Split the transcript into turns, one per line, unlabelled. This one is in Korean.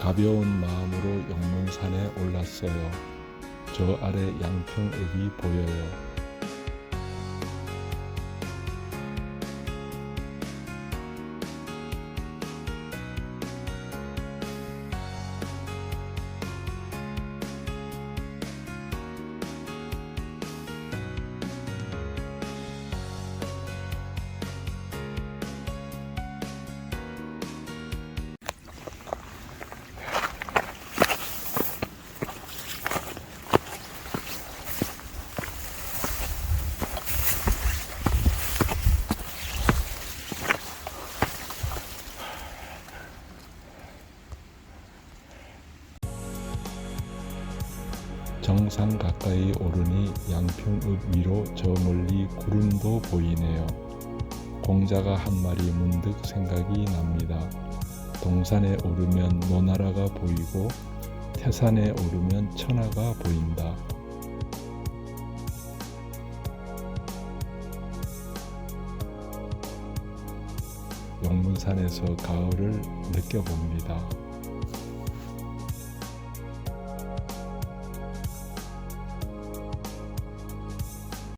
가벼운 마음으로 영문산에 올랐어요. 저 아래 양평읍이 보여요. 정상 가까이 오르니 양평읍 위로 저 멀리 구름도 보이네요. 공자가 한 말이 문득 생각이 납니다. 동산에 오르면 노나라가 보이고 태산에 오르면 천하가 보인다. 용문산에서 가을을 느껴봅니다.